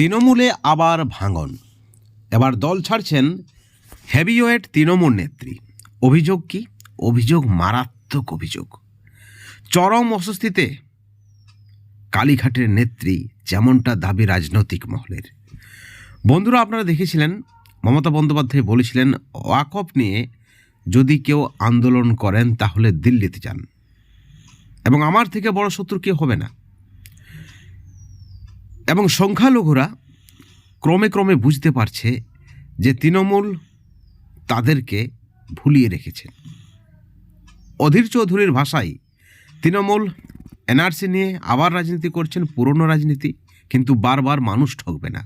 তৃণমূলে আবার ভাঙন। এবার দল ছাড়ছেন হেভিওয়েট তৃণমূল নেত্রী। অভিযোগ কি? অভিযোগ মারাত্মক অভিযোগ। চরম অস্বস্তিতে কালীঘাটের নেত্রী যেমনটা দাবি রাজনৈতিক মহলের। বন্ধুরা, আপনারা দেখেছিলেন, মমতা বন্দ্যোপাধ্যায় বলেছিলেন ওয়াকফ নিয়ে যদি কেউ আন্দোলন করেন, তাহলে দিল্লিতে যান। এবং আমার থেকে বড় শত্রু কেউ হবে না? এবং সংখ্যালঘুরা ক্রমে ক্রমে বুঝতে পারছে যে তৃণমূল তাদেরকে ভুলিয়ে রেখেছে। অধীর চৌধুরীর ভাষায় তৃণমূল এনআরসি নিয়ে আবার রাজনীতি করছেন, পুরনো রাজনীতি, কিন্তু বারবার মানুষ ঠকবে না।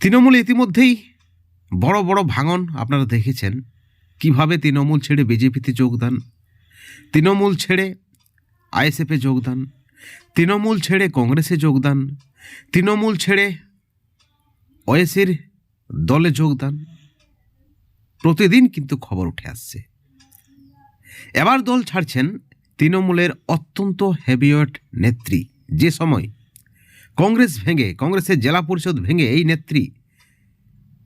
তৃণমূল ইতিমধ্যেই বড় বড় ভাঙন আপনারা দেখেছেন, কীভাবে তৃণমূল ছেড়ে বিজেপিতে যোগদান, তৃণমূল ছেড়ে আইএসএফে যোগদান তৃণমূল ছেড়ে কংগ্রেসে যোগদান, তৃণমূল ছেড়ে ওয়েসির দলে যোগদান। প্রতিদিন কিন্তু খবর উঠে আসছে। এবার দল ছাড়ছেন তৃণমূলের অত্যন্ত হেভিওয়েট নেত্রী। যে সময় কংগ্রেস ভেঙে, কংগ্রেসের জেলা পরিষদ ভেঙে এই নেত্রী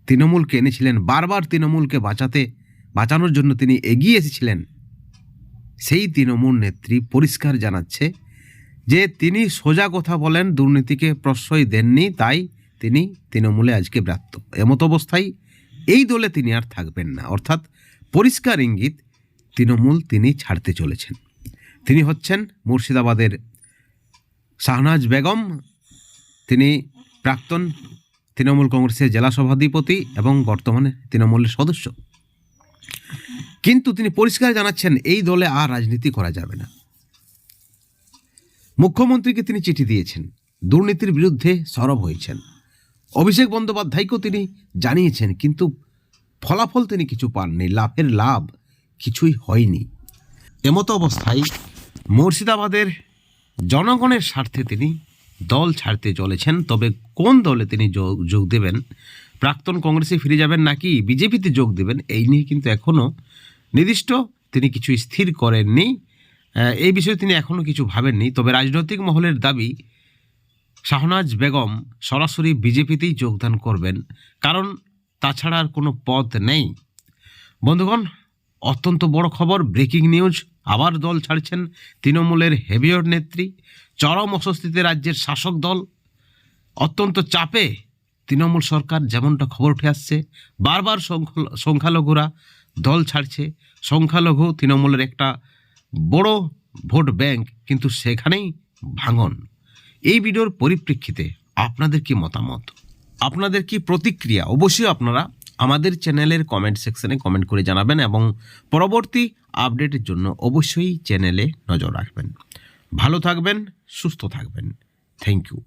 তৃণমূলকে এনেছিলেন, বারবার তৃণমূলকে বাঁচাতে, বাঁচানোর জন্য তিনি এগিয়ে এসেছিলেন, সেই তৃণমূল নেত্রী পরিষ্কার জানাচ্ছে যে তিনি সোজা কথা বলেন, দুর্নীতিকে প্রশ্রয় দেননি, তাই তিনি তৃণমূলে আজকে ব্রাত্য এমত অবস্থায় এই দলে তিনি আর থাকবেন না। অর্থাৎ পরিষ্কার ইঙ্গিত, তৃণমূল তিনি ছাড়তে চলেছেন। তিনি হচ্ছেন মুর্শিদাবাদের শাহনাজ বেগম। তিনি প্রাক্তন তৃণমূল কংগ্রেসের জেলা সভাধিপতি এবং বর্তমানে তৃণমূলের সদস্য। কিন্তু তিনি পরিষ্কার জানাচ্ছেন, এই দলে আর রাজনীতি করা যাবে না। মুখ্যমন্ত্রীকে তিনি চিঠি দিয়েছেন। দুর্নীতির বিরুদ্ধে সরব হয়েছেন। অভিষেক বন্দ্যোপাধ্যায়কেও তিনি জানিয়েছেন, কিন্তু ফলাফল তিনি কিছু পাননি, লাভের লাভ কিছুই হয়নি। এমতো অবস্থায় মুর্শিদাবাদের জনগণের স্বার্থে তিনি দল ছাড়তে চলেছেন, তবে কোন দলে তিনি যোগ দেবেন? প্রাক্তন কংগ্রেসে ফিরে যাবেন নাকি বিজেপিতে যোগ দেবেন, এই নিয়ে কিন্তু এখনও নির্দিষ্ট তিনি কিছু স্থির করেননি। এই বিষয়ে তিনি এখনও কিছু ভাবেননি। তবে রাজনৈতিক মহলের দাবি, শাহনাজ বেগম সরাসরি বিজেপিতেই যোগদান করবেন। কারণ তাছাড়া আর কোনো পথ নেই। বন্ধুগণ, অত্যন্ত বড় খবর, ব্রেকিং নিউজ, আবার দল ছাড়ছেন তৃণমূলের হেভিওর নেত্রী, চরম অস্বস্তিতে রাজ্যের শাসক দল। অত্যন্ত চাপে তৃণমূল সরকার যেমনটা খবর উঠে আসছে, বারবার সংখ্যা- সংখ্যালঘুরা দল ছাড়ছে। সংখ্যালঘু তৃণমূলের একটা বড় ভোট ব্যাংক কিন্তু সেখানেই ভাঙন। এই ভিডিওর পরিপ্রেক্ষিতে আপনাদের কি মতামত? আপনাদের কি প্রতিক্রিয়া? অবশ্যই আপনারা আমাদের চ্যানেলের কমেন্ট সেকশনে কমেন্ট করে জানাবেন এবং পরবর্তী আপডেটের জন্য অবশ্যই চ্যানেলে নজর রাখবেন। ভালো থাকবেন, সুস্থ থাকবেন। Thank you